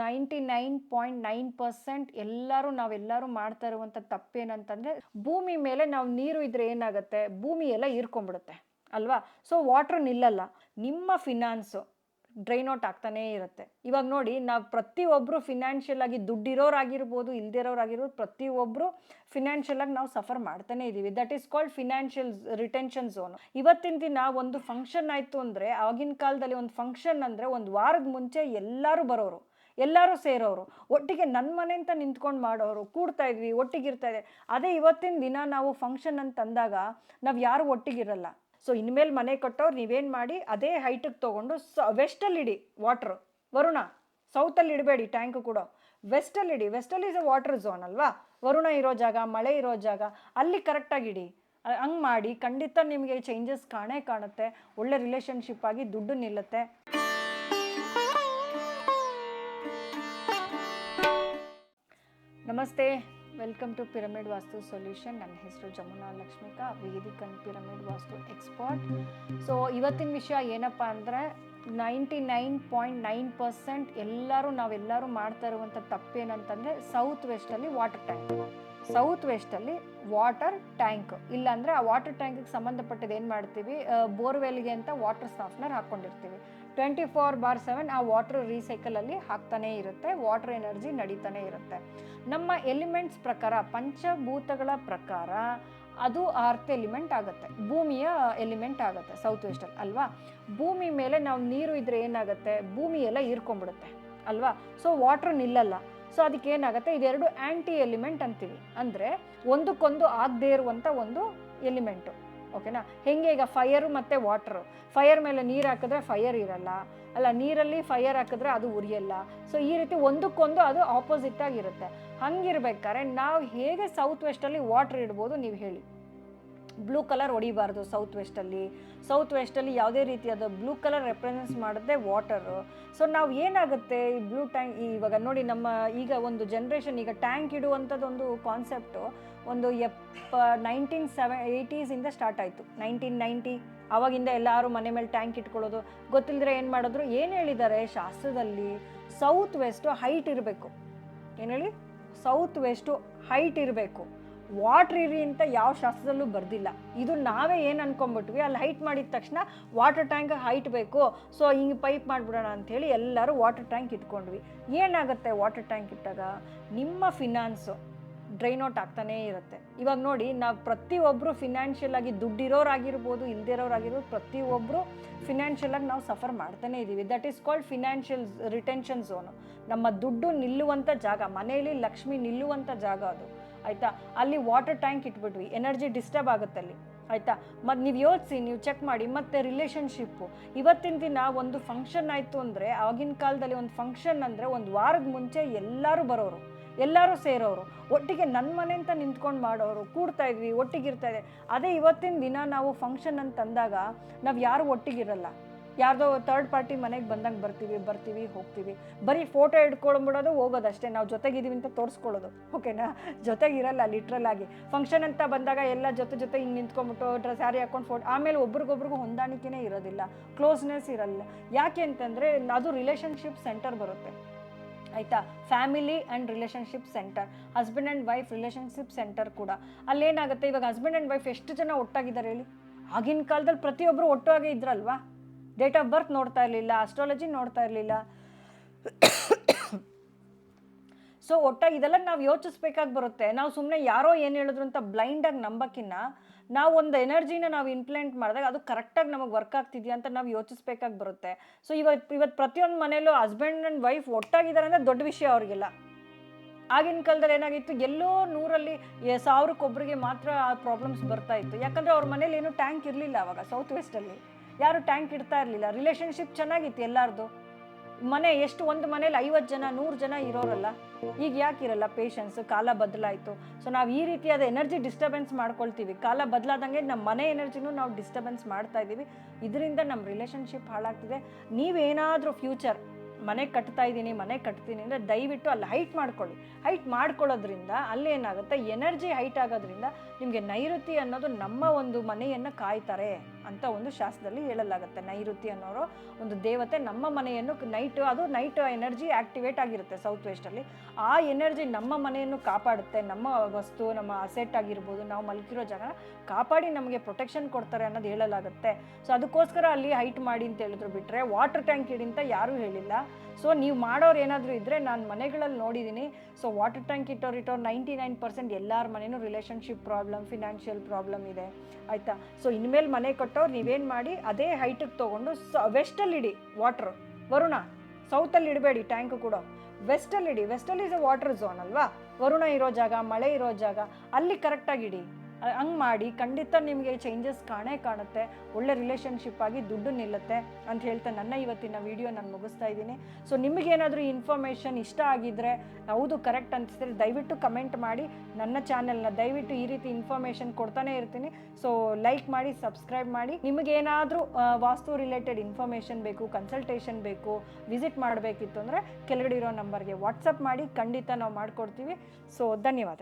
Ninety nine point nine percent ಎಲ್ಲರೂ ನಾವೆಲ್ಲರೂ ಮಾಡ್ತಾ ಇರುವಂಥ ತಪ್ಪೇನಂತಂದರೆ ಭೂಮಿ ಮೇಲೆ ನಾವು ನೀರು ಇದ್ರೆ ಏನಾಗುತ್ತೆ? ಭೂಮಿ ಎಲ್ಲ ಹೀರ್ಕೊಂಡ್ಬಿಡುತ್ತೆ, ಅಲ್ವಾ? ಸೊ ವಾಟ್ರ್ ನಿಲ್ಲಲ್ಲ. ನಿಮ್ಮ ಫಿನಾನ್ಸು ಡ್ರೈನ್ ಔಟ್ ಆಗ್ತಾನೇ ಇರುತ್ತೆ. ಇವಾಗ ನೋಡಿ, ನಾವು ಪ್ರತಿಯೊಬ್ಬರು ಫಿನಾನ್ಷಿಯಲ್ ಆಗಿ ದುಡ್ಡಿರೋರಾಗಿರ್ಬೋದು, ಇಲ್ದಿರೋರಾಗಿರ್ಬೋದು ಪ್ರತಿಯೊಬ್ಬರು ಫಿನಾನ್ಷಿಯಲ್ ಆಗಿ ನಾವು ಸಫರ್ ಮಾಡ್ತಾನೆ ಇದ್ದೀವಿ that is called financial retention zone ಇವತ್ತಿನ ದಿನ ಒಂದು ಫಂಕ್ಷನ್ ಆಯಿತು ಅಂದರೆ, ಆಗಿನ ಕಾಲದಲ್ಲಿ ಒಂದು ಫಂಕ್ಷನ್ ಅಂದರೆ, ಒಂದು ವಾರದ ಮುಂಚೆ ಎಲ್ಲರೂ ಬರೋರು. ಎಲ್ಲರೂ ಸೇರೋರು. ಒಟ್ಟಿಗೆ ನನ್ನ ಮನೆ ಅಂತ ನಿಂತ್ಕೊಂಡು ಮಾಡೋರು, ಕೂಡ್ತಾ ಇದ್ವಿ, ಒಟ್ಟಿಗಿರ್ತಾ ಇದೆ ಅದೇ ಇವತ್ತಿನ ದಿನ ನಾವು ಫಂಕ್ಷನ್ ಅಂತ ತಂದಾಗ ನಾವು ಯಾರು ಒಟ್ಟಿಗಿರಲ್ಲ. ಸೊ ಇನ್ಮೇಲೆ ಮನೆ ಕಟ್ಟೋರು ನೀವೇನು ಮಾಡಿ, ಅದೇ ಹೈಟಿಗೆ ತೊಗೊಂಡು ಸ ವೆಸ್ಟಲ್ಲಿ ಇಡಿ ವಾಟ್ರ್ ವರುಣ ಸೌತಲ್ಲಿ ಇಡಬೇಡಿ ಟ್ಯಾಂಕ್ ಕೂಡ. ವೆಸ್ಟಲ್ಲಿ ಇಡಿ. ವೆಸ್ಟಲ್ಲಿ ಇಸ್ ಅ ವಾಟರ್ ಝೋನ್ ಅಲ್ವಾ? ವರುಣ ಇರೋ ಜಾಗ, ಮಳೆ ಇರೋ ಜಾಗ, ಅಲ್ಲಿ ಕರೆಕ್ಟಾಗಿ ಇಡಿ. ಹಂಗೆ ಮಾಡಿ ಖಂಡಿತ ನಿಮಗೆ ಚೇಂಜಸ್ ಕಾಣೇ ಕಾಣುತ್ತೆ. ಒಳ್ಳೆ ರಿಲೇಷನ್ಶಿಪ್ ಆಗಿ ದುಡ್ಡು ನಿಲ್ಲುತ್ತೆ. ನಮಸ್ತೆ welcome to pyramid vastu solution ನನ್ನ ಹೆಸರು Jamuna Lakshmika Vedic and pyramid vastu expert so ಇವತ್ತಿನ ವಿಷಯ ಏನಪ್ಪ ಅಂದರೆ ninety nine point nine percent ಎಲ್ಲರೂ ನಾವೆಲ್ಲರೂ ಮಾಡ್ತಾ ಇರುವಂಥ ತಪ್ಪೇನಂತಂದರೆ ಸೌತ್ ವೆಸ್ಟಲ್ಲಿ ವಾಟರ್ ಟ್ಯಾಂಕ್ ಸೌತ್ ವೆಸ್ಟಲ್ಲಿ ವಾಟರ್ ಟ್ಯಾಂಕ್ ಇಲ್ಲಾಂದರೆ ಆ ವಾಟರ್ ಟ್ಯಾಂಕಿಗೆ ಸಂಬಂಧಪಟ್ಟದ್ದು ಏನು ಮಾಡ್ತೀವಿ? ಬೋರ್ವೆಲ್ಗೆ ಅಂತ ವಾಟರ್ ಸಾಫ್ಟ್ನರ್ ಹಾಕ್ಕೊಂಡಿರ್ತೀವಿ ಟ್ವೆಂಟಿ ಫೋರ್ ಬಾರ್ ಸೆವೆನ್ ಆ ವಾಟರ್ ರೀಸೈಕಲಲ್ಲಿ ಹಾಕ್ತಾನೇ ಇರುತ್ತೆ ವಾಟರ್ ಎನರ್ಜಿ ನಡೀತಾನೆ ಇರುತ್ತೆ. ನಮ್ಮ ಎಲಿಮೆಂಟ್ಸ್ ಪ್ರಕಾರ, ಪಂಚಭೂತಗಳ ಪ್ರಕಾರ ಅದು ಅರ್ತ್ ಎಲಿಮೆಂಟ್ ಆಗುತ್ತೆ, ಭೂಮಿಯ ಎಲಿಮೆಂಟ್ ಆಗುತ್ತೆ ಸೌತ್ ವೆಸ್ಟಲ್ಲಿ ಅಲ್ವಾ? ಭೂಮಿ ಮೇಲೆ ನಾವು ನೀರು ಇದ್ರೆ ಏನಾಗುತ್ತೆ? ಭೂಮಿ ಎಲ್ಲ ಹೀರ್ಕೊಂಡ್ಬಿಡುತ್ತೆ, ಅಲ್ವಾ? ಸೊ ವಾಟ್ರ್ ನಿಲ್ಲಲ್ಲ. ಸೊ ಅದಕ್ಕೆ ಏನಾಗುತ್ತೆ? ಇದೆರಡು ಆ್ಯಂಟಿ ಎಲಿಮೆಂಟ್ ಅಂತೀವಿ. ಅಂದರೆ ಒಂದಕ್ಕೊಂದು ಆಗದೇ ಇರುವಂಥ ಒಂದು ಎಲಿಮೆಂಟು ಓಕೆನಾ? ಹೆಂಗೆ ಈಗ ಫೈಯರು ಮತ್ತು ವಾಟ್ರು ಫೈರ್ ಮೇಲೆ ನೀರು ಹಾಕಿದ್ರೆ ಫೈಯರ್ ಇರಲ್ಲ. ಅಲ್ಲ, ನೀರಲ್ಲಿ ಫೈಯರ್ ಹಾಕಿದ್ರೆ ಅದು ಉರಿಯಲ್ಲ. ಸೊ ಈ ರೀತಿ ಒಂದಕ್ಕೊಂದು ಅದು ಆಪೋಸಿಟ್ ಆಗಿರುತ್ತೆ ಹಂಗಿರ್ಬೇಕಾದ್ರೆ ನಾವು ಹೇಗೆ ಸೌತ್ ವೆಸ್ಟಲ್ಲಿ ವಾಟ್ರ್ ಇಡ್ಬೋದು ನೀವು ಹೇಳಿ. ಬ್ಲೂ ಕಲರ್ ಹೊಡಿಬಾರ್ದು ಸೌತ್ ವೆಸ್ಟಲ್ಲಿ ಸೌತ್ ವೆಸ್ಟಲ್ಲಿ ಯಾವುದೇ ರೀತಿಯಾದ ಬ್ಲೂ ಕಲರ್ ರೆಪ್ರೆಸೆನ್ಸ್ ಮಾಡಿದ್ರೆ ವಾಟರು ಸೊ ನಾವು ಏನಾಗುತ್ತೆ ಈ ಬ್ಲೂ ಟ್ಯಾಂಕ್ ಇವಾಗ ನೋಡಿ ನಮ್ಮ ಈಗ ಒಂದು ಜನ್ರೇಷನ್ ಈಗ ಟ್ಯಾಂಕ್ ಇಡುವಂಥದ್ದೊಂದು ಕಾನ್ಸೆಪ್ಟು ಒಂದು ಎಪ್ಪ ನೈನ್ಟೀನ್ ಸೆವೆ ಏಯ್ಟೀಸಿಂದ ಸ್ಟಾರ್ಟ್ ಆಯಿತು. ನೈನ್ಟೀನ್ ನೈಂಟಿ ಆವಾಗಿಂದ ಎಲ್ಲರೂ ಮನೆ ಮೇಲೆ ಟ್ಯಾಂಕ್ ಇಟ್ಕೊಳ್ಳೋದು. ಗೊತ್ತಿಲ್ಲದ್ರೆ ಏನು ಮಾಡಿದ್ರು? ಏನು ಹೇಳಿದ್ದಾರೆ ಶಾಸ್ತ್ರದಲ್ಲಿ? ಸೌತ್ ವೆಸ್ಟು ಹೈಟ್ ಇರಬೇಕು. ಏನು ಹೇಳಿ? ಸೌತ್ ವೆಸ್ಟು ಹೈಟ್ ಇರಬೇಕು. ವಾಟ್ರ್ ಇರಿ ಅಂತ ಯಾವ ಶಾಸ್ತ್ರದಲ್ಲೂ ಬರ್ದಿಲ್ಲ. ಇದು ನಾವೇ ಏನು ಅನ್ಕೊಂಬಿಟ್ವಿ ಅಲ್ಲಿ ಹೈಟ್ ಮಾಡಿದ ತಕ್ಷಣ ವಾಟರ್ ಟ್ಯಾಂಕ್ ಹೈಟ್ ಬೇಕು. ಸೊ, ಹಿಂಗೆ ಪೈಪ್ ಮಾಡಿಬಿಡೋಣ ಅಂಥೇಳಿ ಎಲ್ಲರೂ ವಾಟರ್ ಟ್ಯಾಂಕ್ ಇಟ್ಕೊಂಡ್ವಿ. ಏನಾಗುತ್ತೆ ವಾಟರ್ ಟ್ಯಾಂಕ್ ಇಟ್ಟಾಗ? ನಿಮ್ಮ ಫಿನಾನ್ಸು ಡ್ರೈನ್ ಔಟ್ ಆಗ್ತಾನೇ ಇರುತ್ತೆ. ಇವಾಗ ನೋಡಿ, ನಾವು ಪ್ರತಿಯೊಬ್ಬರು ಫಿನಾನ್ಷಿಯಲ್ ಆಗಿ ದುಡ್ಡಿರೋರಾಗಿರ್ಬೋದು, ಇಲ್ದಿರೋರಾಗಿರ್ಬೋದು ಪ್ರತಿಯೊಬ್ಬರು ಫಿನಾನ್ಷಿಯಲ್ ಆಗಿ ನಾವು ಸಫರ್ ಮಾಡ್ತಾನೆ ಇದ್ದೀವಿ that is called financial retention zone ನಮ್ಮ ದುಡ್ಡು ನಿಲ್ಲುವಂಥ ಜಾಗ, ಮನೆಯಲ್ಲಿ ಲಕ್ಷ್ಮಿ ನಿಲ್ಲುವಂಥ ಜಾಗ ಅದು, ಆಯಿತಾ? ಅಲ್ಲಿ ವಾಟರ್ ಟ್ಯಾಂಕ್ ಇಟ್ಬಿಟ್ವಿ ಎನರ್ಜಿ ಡಿಸ್ಟರ್ಬ್ ಆಗುತ್ತೆ ಅಲ್ಲಿ, ಆಯಿತಾ? ಮತ್ತು ನೀವು ಯೋಚಿಸಿ, ನೀವು ಚೆಕ್ ಮಾಡಿ, ಮತ್ತು ರಿಲೇಷನ್ಶಿಪ್ಪು ಇವತ್ತಿನ ದಿನ ಒಂದು ಫಂಕ್ಷನ್ ಆಯಿತು ಅಂದರೆ, ಆಗಿನ ಕಾಲದಲ್ಲಿ ಒಂದು ಫಂಕ್ಷನ್ ಅಂದರೆ ಒಂದು ವಾರದ ಮುಂಚೆ ಎಲ್ಲರೂ ಬರೋರು, ಎಲ್ಲರೂ ಸೇರೋರು, ಒಟ್ಟಿಗೆ ನನ್ನ ಮನೆ ಅಂತ ನಿಂತ್ಕೊಂಡು ಮಾಡೋರು, ಕೂಡ್ತಾ ಇದ್ವಿ, ಒಟ್ಟಿಗಿರ್ತಾ ಇದೆ ಅದೇ ಇವತ್ತಿನ ದಿನ ನಾವು ಫಂಕ್ಷನ್ ಅಂತ ಅಂದಾಗ ನಾವು ಯಾರು ಒಟ್ಟಿಗಿರಲ್ಲ. ಯಾರ್ದೋ ಥರ್ಡ್ ಪಾರ್ಟಿ ಮನೆಗೆ ಬಂದಂಗೆ ಬರ್ತೀವಿ ಬರ್ತೀವಿ, ಹೋಗ್ತೀವಿ. ಬರೀ ಫೋಟೋ ಹಿಡ್ಕೊಂಡ್ಬಿಡೋದು ಹೋಗೋದಷ್ಟೇ. ನಾವು ಜೊತೆಗಿದ್ದೀವಿ ಅಂತ ತೋರಿಸ್ಕೊಳ್ಳೋದು. ಓಕೆನಾ? ಜೊತೆಗಿರಲ್ಲ ಲಿಟ್ರಲ್ ಆಗಿ. ಫಂಕ್ಷನ್ ಅಂತ ಬಂದಾಗ ಎಲ್ಲ ಜೊತೆ ಜೊತೆ ಹಿಂಗೆ ನಿಂತ್ಕೊಂಡ್ಬಿಟ್ಟು ಡ್ರೆಸ್ ಸ್ಯಾರಿ ಹಾಕೊಂಡು ಫೋಟೋ ಆಮೇಲೆ ಒಬ್ರಿಗೊಬ್ರಿಗೂ ಹೊಂದಾಣಿಕೆನೇ ಇರೋದಿಲ್ಲ. ಕ್ಲೋಸ್ನೆಸ್ ಇರಲ್ಲ. ಯಾಕೆ ಅಂತಂದರೆ ಅದು ರಿಲೇಷನ್ಶಿಪ್ ಸೆಂಟರ್ ಬರುತ್ತೆ. ಆಯಿತಾ? Family and relationship centre husband and wife relationship centre ಕೂಡ. ಅಲ್ಲೇನಾಗುತ್ತೆ? ಇವಾಗ ಹಸ್ಬೆಂಡ್ ಆ್ಯಂಡ್ ವೈಫ್ ಎಷ್ಟು ಜನ ಒಟ್ಟಾಗಿದ್ದಾರೆ ಹೇಳಿ? ಆಗಿನ ಕಾಲದಲ್ಲಿ ಪ್ರತಿಯೊಬ್ಬರು ಒಟ್ಟಾಗೇ ಇದ್ರಲ್ವಾ? ಡೇಟ್ ಆಫ್ ಬರ್ತ್ ನೋಡ್ತಾ ಇರಲಿಲ್ಲ ಅಸ್ಟ್ರಾಲಜಿ ನೋಡ್ತಾ ಇರಲಿಲ್ಲ. ಸೊ ಒಟ್ಟಾಗಿ ಇದೆಲ್ಲ ನಾವು ಯೋಚಿಸ್ಬೇಕಾಗಿ ಬರುತ್ತೆ. ನಾವು ಸುಮ್ಮನೆ ಯಾರೋ ಏನು ಹೇಳಿದ್ರು ಅಂತ ಬ್ಲೈಂಡಾಗಿ ನಂಬಕ್ಕಿನ್ನ ನಾವು ಒಂದು ಎನರ್ಜಿನ ನಾವು ಇಂಪ್ಲೆಂಟ್ ಮಾಡಿದಾಗ ಅದು ಕರೆಕ್ಟಾಗಿ ನಮಗೆ ವರ್ಕ್ ಆಗ್ತಿದೆಯಾ ಅಂತ ನಾವು ಯೋಚಿಸ್ಬೇಕಾಗಿ ಬರುತ್ತೆ. ಸೊ ಇವತ್ತು ಇವತ್ತು ಪ್ರತಿಯೊಂದು ಮನೆಯಲ್ಲೂ ಹಸ್ಬೆಂಡ್ ಆ್ಯಂಡ್ ವೈಫ್ ಒಟ್ಟಾಗಿದ್ದಾರೆ ಅಂದರೆ ದೊಡ್ಡ ವಿಷಯ ಅವ್ರಿಗೆಲ್ಲ. ಆಗಿನ ಕಾಲದಲ್ಲಿ ಏನಾಗಿತ್ತು, ಎಲ್ಲೋ ನೂರಲ್ಲಿ ಸಾವಿರಕ್ಕೊಬ್ಬರಿಗೆ ಮಾತ್ರ ಆ ಪ್ರಾಬ್ಲಮ್ಸ್ ಬರ್ತಾ ಇತ್ತು. ಯಾಕಂದರೆ ಅವ್ರ ಮನೇಲಿ ಏನೂ ಟ್ಯಾಂಕ್ ಇರಲಿಲ್ಲ ಅವಾಗ ಸೌತ್ ವೆಸ್ಟಲ್ಲಿ ಯಾರು ಟ್ಯಾಂಕ್ ಇಡ್ತಾ ಇರಲಿಲ್ಲ. ರಿಲೇಷನ್ಶಿಪ್ ಚೆನ್ನಾಗಿತ್ತು ಎಲ್ಲಾರ್ದು. ಮನೆ ಎಷ್ಟು ಒಂದು ಮನೇಲಿ ಐವತ್ತು ಜನ, ನೂರು ಜನ ಇರೋರಲ್ಲ. ಈಗ ಯಾಕೆ ಇರಲ್ಲ ಪೇಷನ್ಸ್ ಕಾಲ ಬದಲಾಯಿತು. ಸೊ ನಾವು ಈ ರೀತಿಯಾದ ಎನರ್ಜಿ ಡಿಸ್ಟರ್ಬೆನ್ಸ್ ಮಾಡ್ಕೊಳ್ತೀವಿ. ಕಾಲ ಬದಲಾದಂಗೆ ನಮ್ಮ ಮನೆ ಎನರ್ಜಿನೂ ನಾವು ಡಿಸ್ಟರ್ಬೆನ್ಸ್ ಮಾಡ್ತಾ ಇದ್ದೀವಿ. ಇದರಿಂದ ನಮ್ಮ ರಿಲೇಷನ್ಶಿಪ್ ಹಾಳಾಗ್ತಿದೆ. ನೀವೇನಾದರೂ ಫ್ಯೂಚರ್ ಮನೆ ಕಟ್ತಾ ಇದ್ದೀನಿ, ಮನೆ ಕಟ್ತೀನಿ ಅಂದರೆ ದಯವಿಟ್ಟು ಅಲ್ಲಿ ಹೈಟ್ ಮಾಡ್ಕೊಳ್ಳಿ. ಹೈಟ್ ಮಾಡ್ಕೊಳ್ಳೋದ್ರಿಂದ ಅಲ್ಲಿ ಏನಾಗುತ್ತೆ? ಎನರ್ಜಿ ಹೈಟ್ ಆಗೋದ್ರಿಂದ ನಿಮಗೆ ನೈಋತಿ ಅನ್ನೋದು ನಮ್ಮ ಒಂದು ಮನೆಯನ್ನು ಕಾಯ್ತಾರೆ. ಅಂತ ಒಂದು ಶಾಸ್ತ್ರದಲ್ಲಿ ಹೇಳಲಾಗುತ್ತೆ. ನೈಋತಿ ಅನ್ನೋರು ಒಂದು ದೇವತೆ ನಮ್ಮ ಮನೆಯನ್ನು ನೈಟ್ ಅದು ನೈಟ್ ಎನರ್ಜಿ ಆಕ್ಟಿವೇಟ್ ಆಗಿರುತ್ತೆ ಸೌತ್ ವೆಸ್ಟಲ್ಲಿ ಆ ಎನರ್ಜಿ ನಮ್ಮ ಮನೆಯನ್ನು ಕಾಪಾಡುತ್ತೆ. ನಮ್ಮ ವಸ್ತು, ನಮ್ಮ ಅಸೆಟ್ ಆಗಿರ್ಬೋದು, ನಾವು ಮಲಗಿರೋ ಜಾಗನ ಕಾಪಾಡಿ ನಮಗೆ ಪ್ರೊಟೆಕ್ಷನ್ ಕೊಡ್ತಾರೆ ಅನ್ನೋದು ಹೇಳಲಾಗುತ್ತೆ. ಸೊ, ಅದಕ್ಕೋಸ್ಕರ ಅಲ್ಲಿ ಹೈಟ್ ಮಾಡಿ ಅಂತ ಹೇಳಿದ್ರು ಬಿಟ್ಟರೆ ವಾಟರ್ ಟ್ಯಾಂಕ್ ಇಡಿ ಅಂತ ಯಾರೂ ಹೇಳಿಲ್ಲ. ಸೊ ನೀವು ಮಾಡೋರು ಏನಾದರೂ ಇದ್ದರೆ ನಾನು ಮನೆಗಳಲ್ಲಿ ನೋಡಿದ್ದೀನಿ ಸೊ ವಾಟರ್ ಟ್ಯಾಂಕ್ ಇಟ್ಟೋರು ಇಟ್ಟೋರು ನೈಂಟಿ ನೈನ್ ಪರ್ಸೆಂಟ್ ಎಲ್ಲರ ಮನೆಯೂ ರಿಲೇಷನ್ಶಿಪ್ ಪ್ರಾಬ್ಲಮ್ ಫಿನಾನ್ಷಿಯಲ್ ಪ್ರಾಬ್ಲಮ್ ಇದೆ. ಆಯಿತಾ? ಸೊ ಇನ್ಮೇಲೆ ಮನೆ ಕಟ್ಟೋರು ನೀವೇನು ಮಾಡಿ, ಅದೇ ಹೈಟಿಗೆ ತೊಗೊಂಡು ಸ ವೆಸ್ಟಲ್ಲಿ ಇಡಿ ವಾಟ್ರು ವರುಣ ಸೌತಲ್ಲಿ ಇಡಬೇಡಿ ಟ್ಯಾಂಕ್ ಕೂಡ. ವೆಸ್ಟಲ್ಲಿ ಇಡಿ. ವೆಸ್ಟಲ್ಲಿ ಇಸ್ ಅ ವಾಟರ್ ಝೋನ್ ಅಲ್ವಾ? ವರುಣ ಇರೋ ಜಾಗ, ಮಳೆ ಇರೋ ಜಾಗ, ಅಲ್ಲಿ ಕರೆಕ್ಟಾಗಿ ಇಡಿ. ಹಂಗೆ ಮಾಡಿ ಖಂಡಿತ ನಿಮಗೆ ಚೇಂಜಸ್ ಕಾಣೇ ಕಾಣುತ್ತೆ. ಒಳ್ಳೆ ರಿಲೇಷನ್ಶಿಪ್ ಆಗಿ ದುಡ್ಡು ನಿಲ್ಲುತ್ತೆ ಅಂತ ಹೇಳ್ತಾ ನನ್ನ ಇವತ್ತಿನ ವಿಡಿಯೋ ನಾನು ಮುಗಿಸ್ತಾ ಇದ್ದೀನಿ. ಸೊ ನಿಮಗೇನಾದರೂ ಇನ್ಫಾರ್ಮೇಷನ್ ಇಷ್ಟ ಆಗಿದ್ದರೆ ಹೌದು ಕರೆಕ್ಟ್ ಅನಿಸಿದ್ರೆ ದಯವಿಟ್ಟು ಕಮೆಂಟ್ ಮಾಡಿ. ನನ್ನ ಚಾನೆಲ್ನ ದಯವಿಟ್ಟು ಈ ರೀತಿ ಇನ್ಫಾರ್ಮೇಷನ್ ಕೊಡ್ತಾನೆ ಇರ್ತೀನಿ. ಸೊ ಲೈಕ್ ಮಾಡಿ ಸಬ್ಸ್ಕ್ರೈಬ್ ಮಾಡಿ. ನಿಮಗೇನಾದರೂ ವಾಸ್ತು ರಿಲೇಟೆಡ್ ಇನ್ಫಾರ್ಮೇಷನ್ ಬೇಕು ಕನ್ಸಲ್ಟೇಷನ್ ಬೇಕು ವಿಸಿಟ್ ಮಾಡಬೇಕಿತ್ತು ಅಂದರೆ ಕೆಳಗಡೆ ಇರೋ ನಂಬರ್ಗೆ ವಾಟ್ಸಪ್ ಮಾಡಿ ಖಂಡಿತ ನಾವು ಮಾಡಿಕೊಡ್ತೀವಿ. ಸೊ ಧನ್ಯವಾದ.